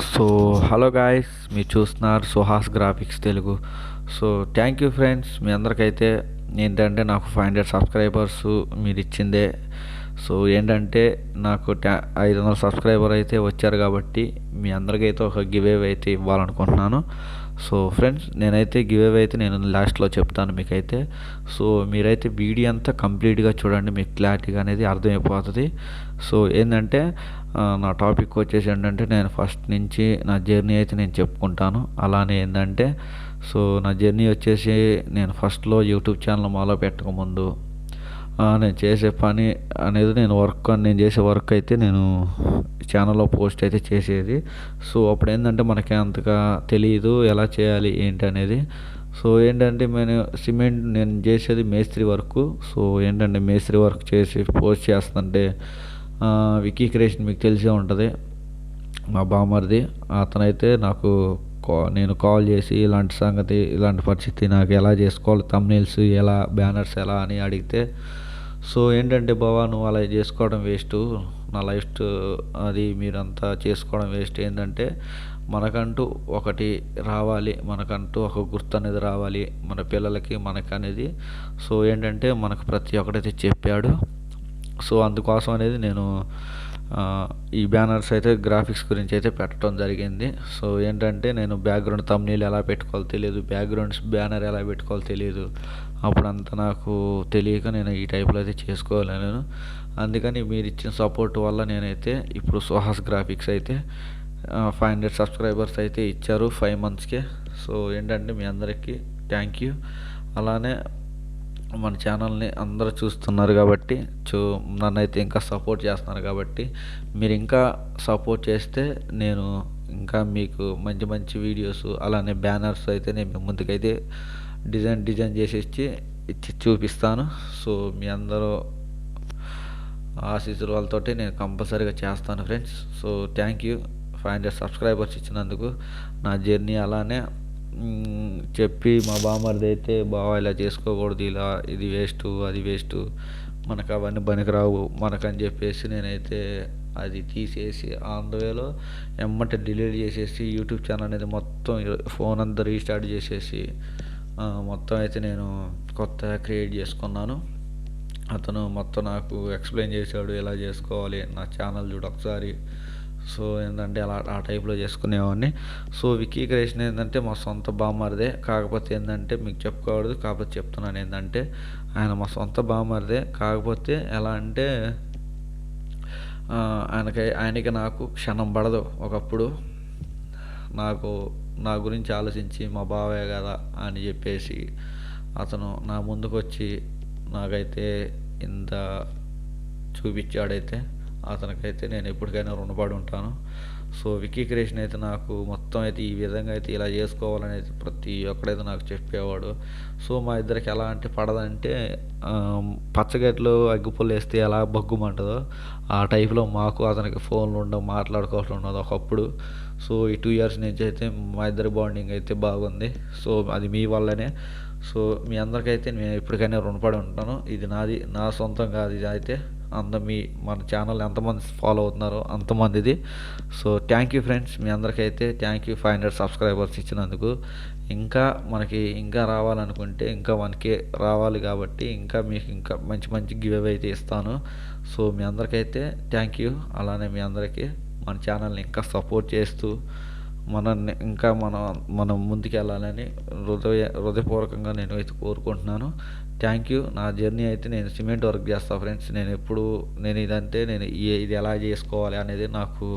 So hello guys మీరు చూస్తున్నారు Suhas graphics Telugu. So thank you friends మీ అందరికైతే ఏంటంటే నాకు ఫైవ్ హండ్రెడ్ సబ్స్క్రైబర్స్ మీరు ఇచ్చిందే. సో ఏంటంటే నాకు ట్యా ఐదు వందల సబ్స్క్రైబర్ అయితే వచ్చారు కాబట్టి మీ అందరికైతే ఒక గివేవ్ అయితే ఇవ్వాలనుకుంటున్నాను. సో ఫ్రెండ్స్ నేనైతే గివ్ అయితే నేను లాస్ట్లో చెప్తాను మీకైతే. సో మీరైతే వీడియో అంతా కంప్లీట్గా చూడండి మీకు క్లారిటీగా అనేది అర్థమైపోతుంది. సో ఏంటంటే నా టాపిక్ వచ్చేసి ఏంటంటే నేను ఫస్ట్ నుంచి నా జర్నీ అయితే నేను చెప్పుకుంటాను. అలానే ఏంటంటే సో నా జర్నీ వచ్చేసి నేను ఫస్ట్లో యూట్యూబ్ ఛానల్ మొదలు పెట్టకముందు నేను చేసే పని అనేది నేను వర్క్ నేను చేసే వర్క్ అయితే నేను ఛానల్లో పోస్ట్ అయితే చేసేది. సో అప్పుడు ఏంటంటే మనకి అంతగా తెలియదు ఎలా చేయాలి ఏంటి అనేది. సో ఏంటంటే నేను సిమెంట్ నేను చేసేది మేస్త్రి వర్క్. సో ఏంటంటే మేస్త్రి వర్క్ చేసి పోస్ట్ చేస్తుంటే వికీ క్రియేషన్ మీకు తెలిసే ఉంటుంది. మా బామ్మర్ది అతనైతే నాకు కా- నేను కాల్ చేసి ఇలాంటి సంగతి ఇలాంటి పరిస్థితి నాకు ఎలా చేసుకోవాలి తమ్నీల్స్ ఎలా బ్యానర్స్ ఎలా అని అడిగితే సో ఏంటంటే బావా నువ్వు అలా చేసుకోవడం వేస్ట్. నా లైఫ్ అది మీరంతా చేసుకోవడం వేస్ట్. ఏంటంటే మనకంటూ ఒకటి రావాలి మనకంటూ ఒక గుర్తు అనేది రావాలి మన పిల్లలకి మనకనేది. సో ఏంటంటే మనకు ప్రతి ఒక్కటైతే చెప్పాడు. సో అందుకోసం అనేది నేను ఈ బ్యానర్స్ అయితే గ్రాఫిక్స్ గురించి అయితే పెట్టడం జరిగింది. సో ఏంటంటే నేను బ్యాక్గ్రౌండ్ తమ్నీళ్ళు ఎలా పెట్టుకోవాలో తెలియదు బ్యాక్గ్రౌండ్స్ బ్యానర్ ఎలా పెట్టుకోవాలో తెలియదు. అప్పుడంతా నాకు తెలియక నేను ఈ టైప్లో అయితే చేసుకోలేను అందుకని మీరు ఇచ్చిన సపోర్ట్ వల్ల నేనైతే ఇప్పుడు సుహాస్ గ్రాఫిక్స్ అయితే ఫైవ్ హండ్రెడ్ సబ్స్క్రైబర్స్ అయితే ఇచ్చారు ఫైవ్ మంత్స్కే సో ఏంటంటే మీ అందరికీ థ్యాంక్ యూ అలానే మన ఛానల్ని అందరూ చూస్తున్నారు కాబట్టి చూ నన్ను అయితే ఇంకా సపోర్ట్ చేస్తున్నారు కాబట్టి మీరు ఇంకా సపోర్ట్ చేస్తే నేను ఇంకా మీకు మంచి మంచి వీడియోస్ అలానే బ్యానర్స్ అయితే నేను ముందుకైతే డిజైన్ డిజైన్ చేసి ఇచ్చి ఇచ్చి చూపిస్తాను. సో మీ అందరూ ఆశీస్సుల వాళ్ళతోటి నేను కంపల్సరీగా చేస్తాను friends. So thank you. Five hundred subscribers ఇచ్చినందుకు నా జర్నీ అలానే చెప్పి మా బామ్మర్ది అయితే బావ ఇలా చేసుకోకూడదు ఇలా ఇది వేస్ట్ అది వేస్ట్ మనకు అవన్నీ పనికిరావు మనకని చెప్పేసి నేనైతే అది తీసేసి ఆన్ ద వేలో ఎమ్మటే డిలీట్ చేసేసి యూట్యూబ్ ఛానల్ అనేది మొత్తం ఫోన్ అంతా రీస్టార్ట్ చేసేసి మొత్తం అయితే నేను కొత్తగా క్రియేట్ చేసుకున్నాను. అతను మొత్తం నాకు ఎక్స్ప్లెయిన్ చేశాడు ఎలా చేసుకోవాలి నా ఛానల్ చూడు ఒకసారి సో ఏంటంటే అలా ఆ టైప్లో చేసుకునేవాడిని. సో వికీ క్రియేషన్ ఏంటంటే మా సొంత బామ్మరిదే. కాకపోతే ఏంటంటే మీకు చెప్పుకోకూడదు. కాకపోతే చెప్తున్నాను ఏంటంటే ఆయన మా సొంత బామ్మరిదే. కాకపోతే ఎలా అంటే ఆయనకి ఆయనకి నాకు క్షణం పడదు. ఒకప్పుడు నాకు నా గురించి ఆలోచించి మా బావే కదా అని చెప్పేసి అతను నా ముందుకు వచ్చి నాకైతే ఇంత చూపించాడైతే అతనికైతే నేను ఎప్పటికైనా రుణపడి ఉంటాను. సో వికీ క్రియేషన్ అయితే నాకు మొత్తం అయితే ఈ విధంగా అయితే ఇలా చేసుకోవాలని అయితే ప్రతి ఒక్కడైతే నాకు చెప్పేవాడు. సో మా ఇద్దరికి ఎలా అంటే పడదంటే పచ్చగట్లు అగ్గిపుల్లు వేస్తే ఎలా బగ్గుమంటుందో ఆ టైప్లో మాకు అతనికి ఫోన్లు ఉండవు మాట్లాడుకోవటం ఉండదు ఒకప్పుడు. సో ఈ టూ ఇయర్స్ నుంచి అయితే మా ఇద్దరి బాండింగ్ అయితే బాగుంది. సో అది మీ వల్లనే. సో మీ అందరికైతే నేను ఎప్పటికైనా రుణపడి ఉంటాను. ఇది నాది నా సొంతం కాదు ఇది అయితే. అంత మీ మన ఛానల్ ఎంతమంది ఫాలో అవుతున్నారో అంతమందిది. సో థ్యాంక్ యూ ఫ్రెండ్స్ మీ అందరికైతే thank you five hundred subscribers ఇచ్చినందుకు. ఇంకా మనకి ఇంకా రావాలనుకుంటే ఇంకా మనకి రావాలి కాబట్టి ఇంకా మీకు ఇంకా మంచి మంచి గివ్ అవే అయితే ఇస్తాను. సో మీ అందరికైతే థ్యాంక్ యూ అలానే మీ అందరికీ మన ఛానల్ని ఇంకా సపోర్ట్ చేస్తూ మనల్ని ఇంకా మనం మనం ముందుకెళ్ళాలని హృదయ హృదయపూర్వకంగా నేను అయితే కోరుకుంటున్నాను. థ్యాంక్ యూ నా జర్నీ అయితే నేను సిమెంట్ వర్క్ చేస్తాను ఫ్రెండ్స్. నేను ఎప్పుడు నేను ఇదంటే నేను ఇది ఎలా చేసుకోవాలి అనేది నాకు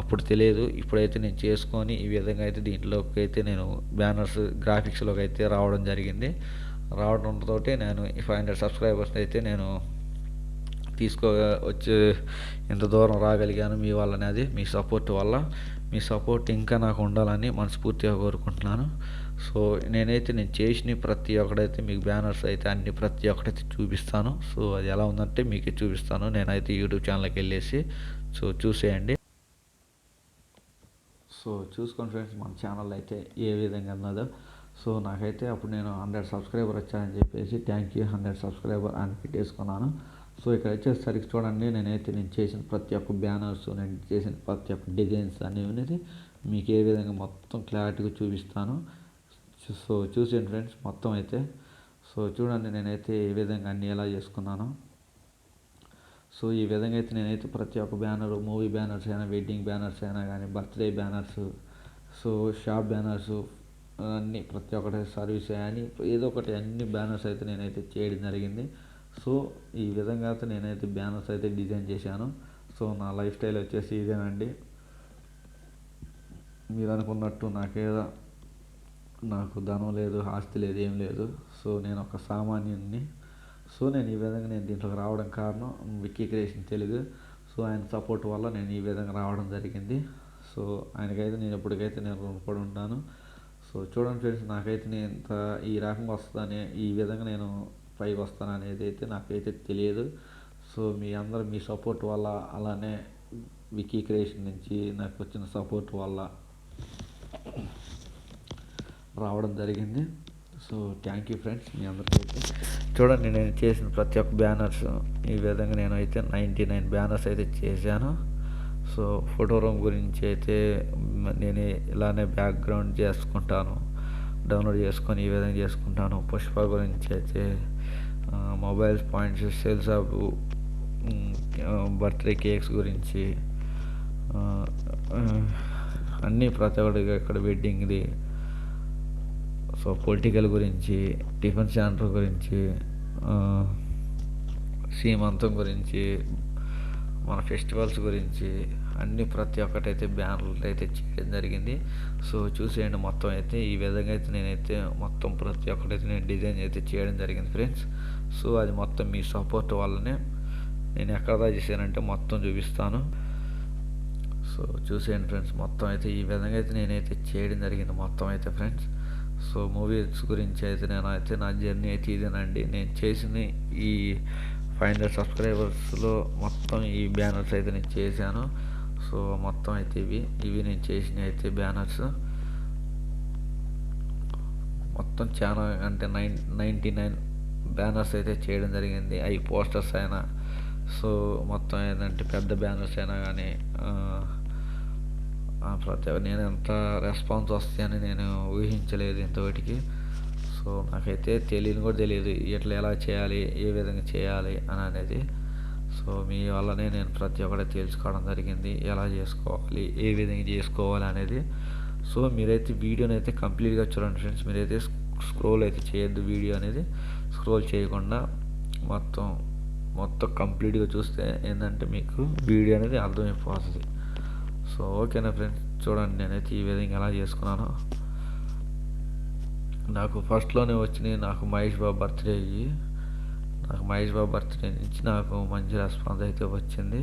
అప్పుడు తెలియదు. ఇప్పుడైతే నేను చేసుకొని ఈ విధంగా అయితే దీంట్లోకి అయితే నేను బ్యానర్స్ గ్రాఫిక్స్లోకి అయితే రావడం జరిగింది. రావడంతో నేను ఈ ఫైవ్ హండ్రెడ్ సబ్స్క్రైబర్స్ అయితే నేను తీసుకో వచ్చి ఇంత దూరం రాగలిగాను మీ వల్లనే అది మీ సపోర్ట్ వల్ల. మీ సపోర్ట్ ఇంకా నాకు ఉండాలని మనస్ఫూర్తిగా కోరుకుంటున్నాను. సో నేనైతే నేను చేసిన ప్రతి ఒక్కడైతే మీకు బ్యానర్స్ అయితే అన్ని ప్రతి ఒక్కడైతే చూపిస్తాను. సో అది ఎలా ఉందంటే మీకు చూపిస్తాను. నేనైతే యూట్యూబ్ ఛానల్కి వెళ్ళేసి సో చూసేయండి. సో చూసుకోండి ఫ్రెండ్స్ మన ఛానల్ అయితే ఏ విధంగా ఉన్నదో. సో నాకైతే అప్పుడు నేను హండ్రెడ్ సబ్స్క్రైబర్ వచ్చానని చెప్పేసి థ్యాంక్ యూ హండ్రెడ్ సబ్స్క్రైబర్ అని పెట్టేసుకున్నాను. సో ఇక్కడ వచ్చేసరికి చూడండి నేనైతే నేను చేసిన ప్రతి ఒక్క బ్యానర్స్ నేను చేసిన ప్రతి ఒక్క డిజైన్స్ అనేవి మీకు ఏ విధంగా మొత్తం క్లారిటీగా చూపిస్తాను. సో చూసేయండి ఫ్రెండ్స్ మొత్తం అయితే. సో చూడండి నేనైతే ఏ విధంగా అన్నీ ఎలా చేసుకున్నాను. సో ఈ విధంగా అయితే నేనైతే ప్రతి ఒక్క బ్యానర్ మూవీ బ్యానర్స్ అయినా వెడ్డింగ్ బ్యానర్స్ అయినా కానీ birthday banners so shop banners అన్నీ ప్రతి ఒక్కటి సర్వీస్ అని ఏదో ఒకటి అన్ని బ్యానర్స్ అయితే నేనైతే చేయడం జరిగింది. సో ఈ విధంగా అయితే నేనైతే బ్యానర్స్ అయితే డిజైన్ చేశాను. సో నా లైఫ్ స్టైల్ వచ్చేసి ఇదేనండి. మీరు అనుకున్నట్టు నాకేదో నాకు ధనం లేదు ఆస్తి లేదు ఏం లేదు. సో నేను ఒక సామాన్యుడిని సో నేను ఈ విధంగా నేను దీంట్లోకి రావడం కారణం విక్కీ క్రియేషన్ తెలుగు సో ఆయన సపోర్ట్ వల్ల నేను ఈ విధంగా రావడం జరిగింది. సో ఆయనకైతే నేను ఎప్పటికైతే నేను రుణపడి ఉంటాను. సో చూడండి ఫ్రెండ్స్ నాకైతే నేను ఇంత ఈ రకంగా వస్తుందని ఈ విధంగా నేను పైకి వస్తాను అనేది అయితే నాకైతే తెలియదు. సో మీ అందరు మీ సపోర్ట్ వల్ల అలానే వికీ క్రియేషన్ నుంచి నాకు వచ్చిన సపోర్ట్ వల్ల. రావడం జరిగింది. సో థ్యాంక్ యూ ఫ్రెండ్స్ మీ అందరికైతే చూడండి నేను చేసిన ప్రతి ఒక్క బ్యానర్స్ ఈ విధంగా నేను అయితే నైంటీ నైన్ బ్యానర్స్ అయితే చేశాను. సో ఫోటో రూమ్ గురించి అయితే నేను ఇలానే బ్యాక్గ్రౌండ్ చేసుకుంటాను డౌన్లోడ్ చేసుకొని ఈ విధంగా చేసుకుంటాను. పుష్ప గురించి అయితే mobiles points sales of birthday cakes గురించి అన్నీ ప్రతి ఒక్కటి ఇక్కడ వెడ్డింగ్ది సో పొలిటికల్ గురించి టిఫిన్ సెంటర్ గురించి సీమంతం గురించి మన ఫెస్టివల్స్ గురించి అన్ని ప్రతి ఒక్కటైతే బ్యానర్లు అయితే చేయడం జరిగింది. సో చూసేయండి మొత్తం అయితే. ఈ విధంగా అయితే నేనైతే మొత్తం ప్రతి ఒక్కటైతే నేను డిజైన్ అయితే చేయడం జరిగింది ఫ్రెండ్స్. సో అది మొత్తం మీ సపోర్ట్ వల్లనే నేను ఎక్కడ చేశానంటే మొత్తం చూపిస్తాను. సో చూసేయండి ఫ్రెండ్స్ మొత్తం అయితే ఈ విధంగా అయితే నేనైతే చేయడం జరిగింది మొత్తం అయితే ఫ్రెండ్స్. సో మూవీస్ గురించి అయితే నేను అయితే నా జర్నీ అయితే ఇదేనండి. నేను చేసిన ఈ ఫైవ్ హండ్రెడ్ సబ్స్క్రైబర్స్లో మొత్తం ఈ బ్యానర్స్ అయితే నేను చేశాను. సో మొత్తం అయితే ఇవి. ఇవి నేను చేసిన అయితే బ్యానర్స్. మొత్తం చాలా అంటే నైన్ నైంటీ నైన్ బ్యానర్స్ అయితే చేయడం జరిగింది. అవి పోస్టర్స్ అయినా. సో మొత్తం ఏంటంటే పెద్ద బ్యానర్స్ అయినా కానీ ప్రతి నేను ఎంత రెస్పాన్స్ వస్తాయని నేను ఊహించలేదు ఇంతవరకు. సో నాకైతే తెలియని కూడా తెలియదు ఇట్లా ఎలా చేయాలి ఏ విధంగా చేయాలి అని అనేది. సో మీ వల్లనే నేను ప్రతి ఒక్కటి తెలుసుకోవడం జరిగింది. ఎలా చేసుకోవాలి ఏ విధంగా చేసుకోవాలి అనేది. సో మీరైతే వీడియోని అయితే కంప్లీట్గా చూడండి ఫ్రెండ్స్. మీరైతే స్క్రోల్ అయితే చేయొద్దు వీడియో అనేది. స్క్రోల్ చేయకుండా మొత్తం మొత్తం కంప్లీట్గా చూస్తే ఏంటంటే మీకు వీడియో అనేది అర్థమైపోతుంది. సో ఓకేనా ఫ్రెండ్స్? చూడండి నేనైతే ఈ విధంగా ఎలా చేసుకున్నాను. నాకు ఫస్ట్లోనే వచ్చినాయి నాకు మహేష్ బాబు బర్త్డే అయ్యి నాకు మహేష్ బాబు బర్త్డే నుంచి నాకు మంచి రెస్పాన్స్ అయితే వచ్చింది.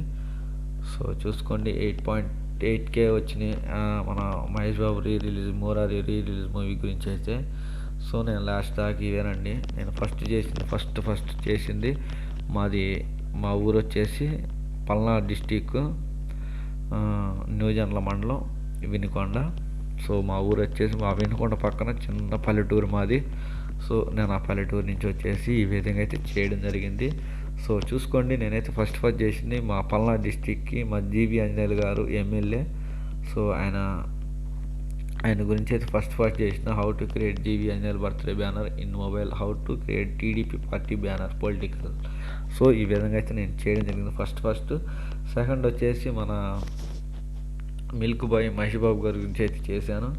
సో చూసుకోండి ఎయిట్ పాయింట్ ఎయిట్ కే వచ్చినాయి. మన Mahesh Babu re release Murari re release movie గురించి అయితే. సో నేను లాస్ట్ దాకా ఇవేనండి నేను ఫస్ట్ చేసింది ఫస్ట్ ఫస్ట్ చేసింది మాది మా ఊరు వచ్చేసి పల్నాడు డిస్టిక్ న్యూజన్ల మండలం వినుకొండ. సో మా ఊరు వచ్చేసి మా వినుకొండ పక్కన చిన్న పల్లెటూరు మాది. సో నేను ఆ పల్లెటూరు నుంచి వచ్చేసి ఈ విధంగా అయితే చేయడం జరిగింది. సో చూసుకోండి నేనైతే ఫస్ట్ ఫస్ట్ చేసింది మా పల్నాడు డిస్టిక్కి మా జీవి అంజనేయులు గారు ఎమ్మెల్యే. సో ఆయన ఆయన గురించి అయితే ఫస్ట్ ఫస్ట్ చేసిన how to create G V Anjaneyulu birthday banner in mobile how to create TDP party banner political. So ఈ విధంగా అయితే నేను చేయడం జరిగింది ఫస్ట్ ఫస్ట్. సెకండ్ వచ్చేసి మన మిల్క్ బాయ్ మహేష్ బాబు గారి గురించి అయితే చేశాను.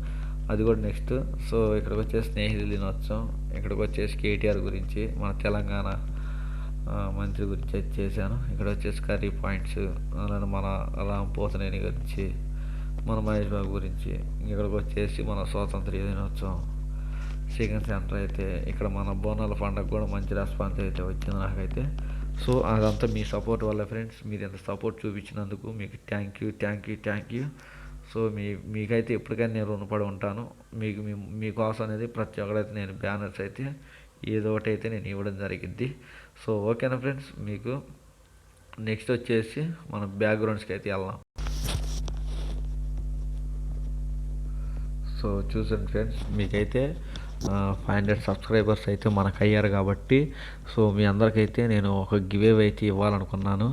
అది కూడా నెక్స్ట్. సో ఇక్కడికి వచ్చేసి స్నేహితులు దినోత్సవం. ఇక్కడికి వచ్చేసి కేటీఆర్ గురించి మన తెలంగాణ మంత్రి గురించి అయితే చేశాను. ఇక్కడ వచ్చేసి కర్రీ పాయింట్స్ అలానే మన రామ్ పోతనేని గురించి మన మహేష్ బాబు గురించి ఇక్కడికి వచ్చేసి మన స్వాతంత్ర దినోత్సవం చికెన్ సెంటర్ అయితే ఇక్కడ మన బోనాల పండుగ కూడా మంచి రెస్పాన్స్ అయితే వచ్చింది నాకైతే. సో అదంతా మీ సపోర్ట్ వల్ల ఫ్రెండ్స్ మీరు ఎంత సపోర్ట్ చూపించినందుకు మీకు thank you thank you thank you so మీ మీకైతే ఎప్పటికైనా నేను రుణపడి ఉంటాను. మీకు మీ మీకోసం అనేది ప్రతి ఒక్కడైతే నేను బ్యానర్స్ అయితే ఏదో ఒకటి అయితే నేను ఇవ్వడం జరిగింది సో ఓకేనా ఫ్రెండ్స్ మీకు నెక్స్ట్ వచ్చేసి మన బ్యాక్గ్రౌండ్స్కి అయితే వెళ్దాం. సో చూసండి ఫ్రెండ్స్ మీకైతే ఫైవ్ హండ్రెడ్ సబ్స్క్రైబర్స్ అయితే మనకు అయ్యారు కాబట్టి సో మీ అందరికైతే నేను ఒక గివేవ్ అయితే ఇవ్వాలనుకున్నాను.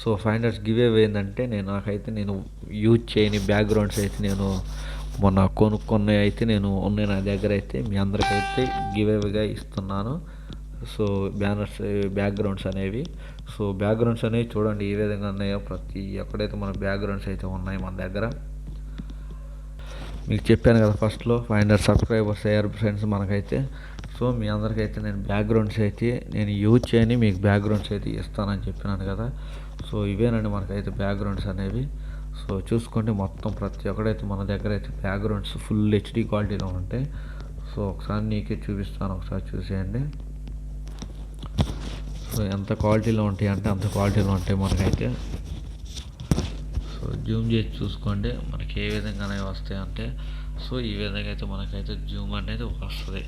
సో ఫైవ్ హండ్రెడ్ గివేవ్ ఏంటంటే నేను నాకైతే నేను యూజ్ చేయని బ్యాక్గ్రౌండ్స్ అయితే నేను మొన్న కొనుక్కున్న అయితే నేను ఉన్నాయి నా దగ్గర అయితే మీ అందరికైతే గివేవ్గా ఇస్తున్నాను. సో బ్యానర్స్ బ్యాక్గ్రౌండ్స్ అనేవి. సో బ్యాక్గ్రౌండ్స్ అనేవి చూడండి ఏ విధంగా ఉన్నాయో ప్రతి ఎక్కడైతే మన బ్యాక్గ్రౌండ్స్ అయితే ఉన్నాయి మన దగ్గర. మీకు చెప్పాను కదా ఫస్ట్లో ఫైవ్ హండ్రెడ్ సబ్స్క్రైబర్స్ అయ్యారు ఫ్రెండ్స్ మనకైతే. సో మీ అందరికైతే నేను బ్యాక్గ్రౌండ్స్ అయితే నేను యూజ్ చేయని మీకు బ్యాక్గ్రౌండ్స్ అయితే ఇస్తానని చెప్పినాను కదా. సో ఇవేనండి మనకైతే బ్యాక్గ్రౌండ్స్ అనేవి. సో చూసుకోండి మొత్తం ప్రతి ఒక్కడైతే మన దగ్గర అయితే బ్యాక్గ్రౌండ్స్ ఫుల్ హెచ్డి క్వాలిటీలో ఉంటాయి. సో ఒకసారి నీకే చూపిస్తాను ఒకసారి చూసేయండి. సో ఎంత క్వాలిటీలో ఉంటాయి అంటే అంత క్వాలిటీలో ఉంటాయి మనకైతే. సో జూమ్ చేసి చూసుకోండి మనకి ఏ విధంగానే వస్తాయి అంటే సో ఈ విధంగా అయితే మనకైతే జూమ్ అనేది వస్తుంది.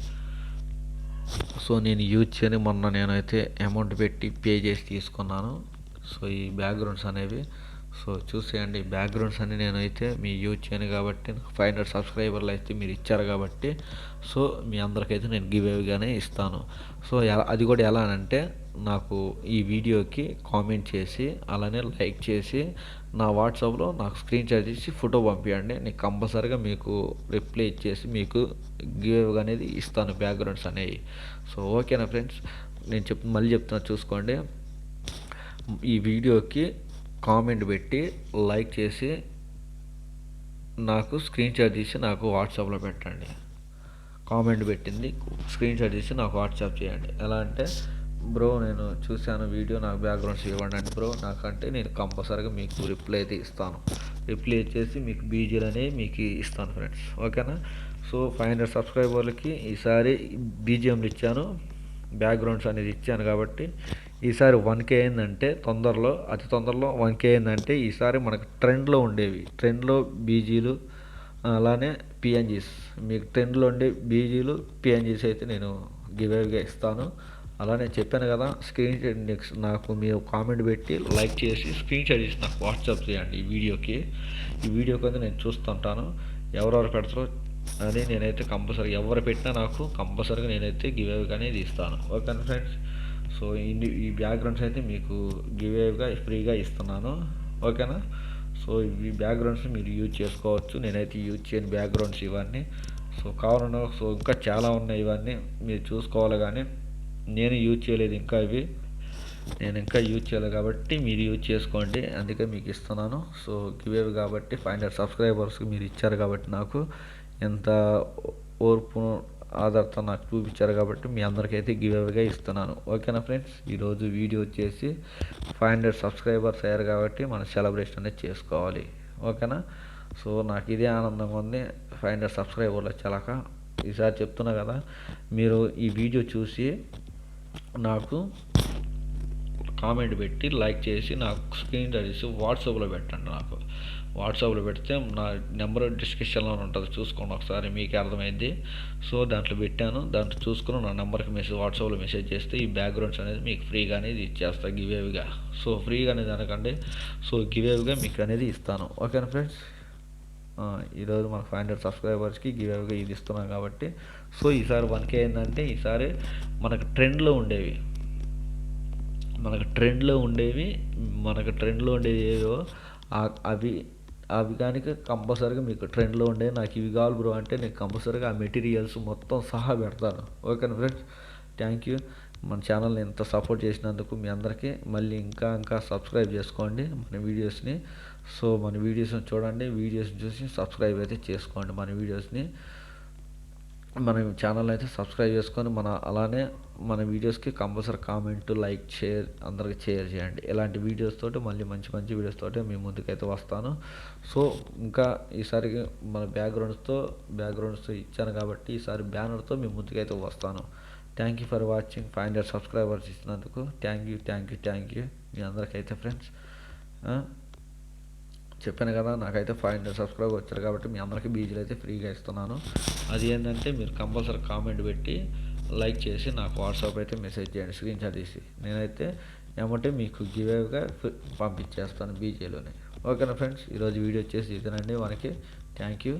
సో నేను యూజ్ చేయని మొన్న నేనైతే అమౌంట్ పెట్టి పే చేసి తీసుకున్నాను. సో ఈ బ్యాక్గ్రౌండ్స్ అనేవి సో చూసేయండి. బ్యాక్గ్రౌండ్స్ అన్ని నేనైతే మీ యూజ్ చేయను కాబట్టి ఫైవ్ హండ్రెడ్ సబ్స్క్రైబర్లు అయితే మీరు ఇచ్చారు కాబట్టి సో మీ అందరికైతే నేను గివ్ అవిగానే ఇస్తాను. సో ఎలా అది కూడా ఎలా అంటే నాకు ఈ వీడియోకి కామెంట్ చేసి అలానే లైక్ చేసి నా వాట్సాప్లో నాకు స్క్రీన్ షాట్ చేసి ఫోటో పంపించండి నేను కంపల్సరీగా మీకు రిప్లై ఇచ్చేసి మీకు గివ్ అనేది ఇస్తాను బ్యాక్గ్రౌండ్స్ అనేవి. సో ఓకేనా ఫ్రెండ్స్? నేను చెప్ మళ్ళీ చెప్తున్నా చూసుకోండి. ఈ వీడియోకి కామెంట్ పెట్టి లైక్ చేసి నాకు స్క్రీన్ షాట్ తీసి నాకు వాట్సాప్లో పెట్టండి. కామెంట్ పెట్టింది స్క్రీన్ షాట్ తీసి నాకు వాట్సాప్ చేయండి. ఎలా అంటే బ్రో నేను చూశాను వీడియో నాకు బ్యాక్గ్రౌండ్స్ ఇవ్వండి బ్రో. నాకంటే నేను కంపల్సరీగా మీకు రిప్లై అయితే ఇస్తాను. రిప్లై ఇచ్చేసి మీకు బీజీలు అనేవి మీకు ఇస్తాను ఫ్రెండ్స్ ఓకేనా? సో ఫైవ్ హండ్రెడ్ సబ్స్క్రైబర్లకి ఈసారి బీజిఎంలు ఇచ్చాను. బ్యాక్గ్రౌండ్స్ అనేది ఇచ్చాను కాబట్టి ఈసారి వన్ కే అయిందంటే తొందరలో అతి తొందరలో వన్ కే అయిందంటే ఈసారి మనకు ట్రెండ్లో ఉండేవి. ట్రెండ్లో బీజీలు అలానే పిఎన్జీస్ మీకు ట్రెండ్లో ఉండే బీజీలు పిఎన్జీస్ అయితే నేను గివేవ్గా ఇస్తాను. అలానే చెప్పాను కదా స్క్రీన్ షాట్ నెక్స్ట్ నాకు మీరు కామెంట్ పెట్టి లైక్ చేసి స్క్రీన్ షాట్ చేసి నాకు వాట్సాప్ చేయండి ఈ వీడియోకి ఈ వీడియోకి అయితే నేను చూస్తుంటాను. ఎవరెవరు పెడతారో అని నేనైతే కంపల్సరీ ఎవరు పెట్టినా నాకు కంపల్సరీగా నేనైతే గివ్ అనేది ఇస్తాను. ఓకేనా ఫ్రెండ్స్ సో ఇన్ని ఈ బ్యాక్గ్రౌండ్స్ అయితే మీకు గివ్ ఫ్రీగా ఇస్తున్నాను. ఓకేనా సో ఈ బ్యాక్గ్రౌండ్స్ మీరు యూజ్ చేసుకోవచ్చు. నేనైతే యూజ్ చేయని బ్యాక్గ్రౌండ్స్ ఇవన్నీ. సో కావాలన్నా సో ఇంకా చాలా ఉన్నాయి ఇవన్నీ మీరు చూసుకోవాలి కానీ నేను యూజ్ చేయలేదు ఇంకా ఇవి. నేను ఇంకా యూజ్ చేయలేదు కాబట్టి మీరు యూజ్ చేసుకోండి. అందుకే మీకు ఇస్తున్నాను. సో గివేవి కాబట్టి ఫైవ్ హండ్రెడ్ సబ్స్క్రైబర్స్కి మీరు ఇచ్చారు కాబట్టి నాకు ఎంత ఓర్పు ఆధారతో నాకు చూపించారు కాబట్టి మీ అందరికైతే గివేవిగా ఇస్తున్నాను. ఓకేనా ఫ్రెండ్స్ ఈరోజు వీడియో వచ్చేసి ఫైవ్ హండ్రెడ్ సబ్స్క్రైబర్స్ అయ్యారు కాబట్టి మనం సెలబ్రేషన్ అనేది చేసుకోవాలి. ఓకేనా సో నాకు ఇదే ఆనందంగా ఉంది. ఫైవ్ హండ్రెడ్ సబ్స్క్రైబర్లు వచ్చాక. ఈసారి చెప్తున్నా కదా మీరు ఈ వీడియో చూసి నాకు కామెంట్ పెట్టి లైక్ చేసి నాకు స్క్రీన్ చేసి వాట్సాప్లో పెట్టండి నాకు. వాట్సాప్లో పెడితే నా నెంబర్ డిస్క్రిప్షన్లో ఉంటుంది చూసుకోండి ఒకసారి మీకు అర్థమైంది. సో దాంట్లో పెట్టాను దాంట్లో చూసుకుని నా నెంబర్కి మెసేజ్ వాట్సాప్లో మెసేజ్ చేస్తే ఈ బ్యాక్గ్రౌండ్స్ అనేది మీకు ఫ్రీగా అనేది ఇచ్చేస్తాను గివేవ్గా సో ఫ్రీగా అనేది అనకండి సో గివేవ్గా మీకు అనేది ఇస్తాను. ఓకేనా ఫ్రెండ్స్? ఈరోజు మన ఫైవ్ హండ్రెడ్ సబ్స్క్రైబర్స్కి గివేవ్గా ఇది ఇస్తున్నాం కాబట్టి. సో ఈసారి వన్కే ఏంటంటే ఈసారి మనకు ట్రెండ్లో ఉండేవి. మనకు ట్రెండ్లో ఉండేవి మనకు ట్రెండ్లో ఉండేవి ఏవో అవి అవి కానీ కంపల్సరీగా మీకు ట్రెండ్లో ఉండే నాకు ఇవి కావాలి బ్రో అంటే నేను కంపల్సరీగా ఆ మెటీరియల్స్ మొత్తం సహా పెడతాను. ఓకేనా ఫ్రెండ్స్? Thank you. మన ఛానల్ని ఎంత సపోర్ట్ చేసినందుకు మీ అందరికీ మళ్ళీ ఇంకా ఇంకా సబ్స్క్రైబ్ చేసుకోండి మన వీడియోస్ని. సో మన వీడియోస్ని చూడండి వీడియోస్ని చూసి సబ్స్క్రైబ్ అయితే చేసుకోండి మన వీడియోస్ని. మన ఛానల్ అయితే సబ్స్క్రైబ్ చేసుకొని మన అలానే మన వీడియోస్కి కంపల్సరీ కామెంట్ లైక్ షేర్ అందరికి షేర్ చేయండి. ఇలాంటి వీడియోస్ తోటి మళ్ళీ మంచి మంచి వీడియోస్ తోటి మీ ముందుకైతే వస్తాను. సో ఇంకా ఈసారి మన బ్యాక్గ్రౌండ్స్తో బ్యాక్గ్రౌండ్స్తో ఇచ్చాను కాబట్టి ఈసారి బ్యానర్తో మీ ముందుకైతే వస్తాను. Thank you for watching five hundred subscribers ఇచ్చినందుకు thank you thank you thank you మీ అందరికైతే ఫ్రెండ్స్ చెప్పాను కదా నాకైతే ఫైవ్ హండ్రెడ్ సబ్స్క్రైబర్ వచ్చారు కాబట్టి మీ అందరికీ బీజీలు అయితే ఫ్రీగా ఇస్తున్నాను. అది ఏంటంటే మీరు కంపల్సరీ కామెంట్ పెట్టి లైక్ చేసి నాకు వాట్సాప్ అయితే మెసేజ్ చేయండి స్క్రీన్ షాట్ తీసి. నేనైతే ఏమంటే మీకు గివేవ్గా పంపించేస్తాను బీజేలోనే ఓకేనా ఫ్రెండ్స్ ఈరోజు వీడియో వచ్చేసి ఇదేనండి. మనకి థ్యాంక్ యూ